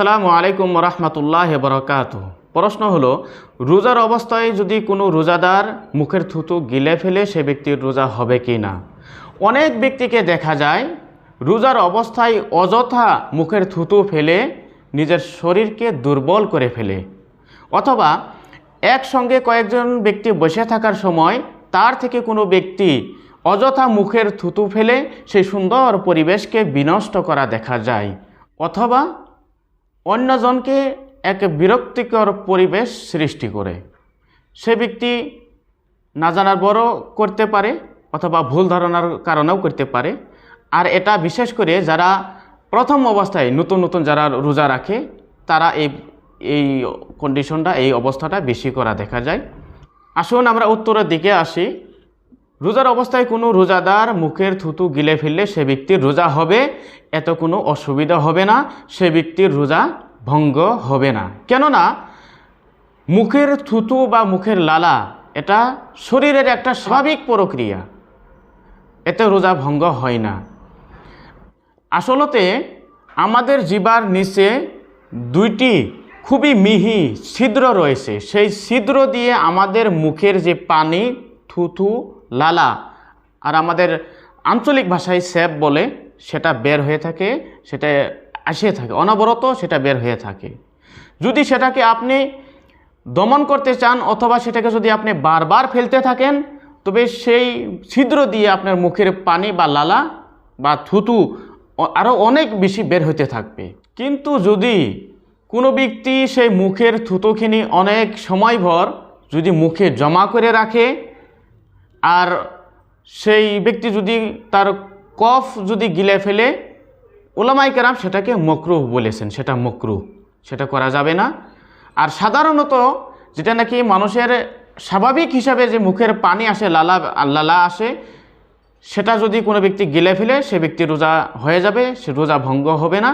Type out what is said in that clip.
আসসালামু আলাইকুম রহমতুল্লাহ বরকাত প্রশ্ন হলো, রোজার অবস্থায় যদি কোনো রোজাদার মুখের থুতু গিলে ফেলে, সে ব্যক্তির রোজা হবে কি না? অনেক ব্যক্তিকে দেখা যায়, রোজার অবস্থায় অযথা মুখের থুতু ফেলে, নিজের শরীরকে দুর্বল করে ফেলে। অথবা একসঙ্গে কয়েকজন ব্যক্তি বসে থাকার সময়, তার থেকে কোনো ব্যক্তি অযথা মুখের থুতু ফেলে, সেই সুন্দর পরিবেশকে বিনষ্ট করা দেখা যায়। অথবা অন্যজনকে এক বিরক্তিকর পরিবেশ সৃষ্টি করে। সে ব্যক্তি না জানার বড় করতে পারে অথবা ভুল ধারণার কারণেও করতে পারে। আর এটা বিশেষ করে যারা প্রথম অবস্থায় নতুন নতুন যারা রোজা রাখে, তারা এই এই কন্ডিশনটা এই অবস্থাটা বেশি করা দেখা যায়। আসুন আমরা উত্তরের দিকে আসি। রোজার অবস্থায় কোনো রোজাদার মুখের থুতু গিলে ফেললে সে ব্যক্তির রোজা হবে, এত কোনো অসুবিধা হবে না, সে ব্যক্তির রোজা ভঙ্গ হবে না। কেননা, মুখের থুতু বা মুখের লালা এটা শরীরের একটা স্বাভাবিক প্রক্রিয়া, এতে রোজা ভঙ্গ হয় না। আসলতে আমাদের জিবার নিচে দুইটি খুবই মিহি ছিদ্র রয়েছে। সেই ছিদ্র দিয়ে আমাদের মুখের যে পানি থুথু লালা। আর আমাদের আঞ্চলিক ভাষায় স্যাপ বলে সেটা বের হয়ে থাকে, সেটা আসিয়ে থাকে, অনবরত সেটা বের হয়ে থাকে। যদি সেটাকে আপনি দমন করতে চান অথবা সেটাকে যদি আপনি বারবার ফেলতে থাকেন, তবে সেই ছিদ্র দিয়ে আপনার মুখের পানি বা লালা বা থুতু আরও অনেক বেশি বের হতে থাকবে। কিন্তু যদি কোনো ব্যক্তি সেই মুখের থুতুখিনি অনেক সময়ভর যদি মুখে জমা করে রাখে আর সেই ব্যক্তি যদি তার কফ যদি গিলে ফেলে ওলামাই কেরাম সেটাকে মকরুহ বলেছেন, সেটা মকরুহ, সেটা করা যাবে না। আর সাধারণত যেটা নাকি মানুষের স্বাভাবিক হিসাবে যে মুখের পানি আসে, লালা লালা আসে, সেটা যদি কোনো ব্যক্তি গিলে ফেলে, সে ব্যক্তি রোজা হয়ে যাবে, সে রোজা ভঙ্গ হবে না।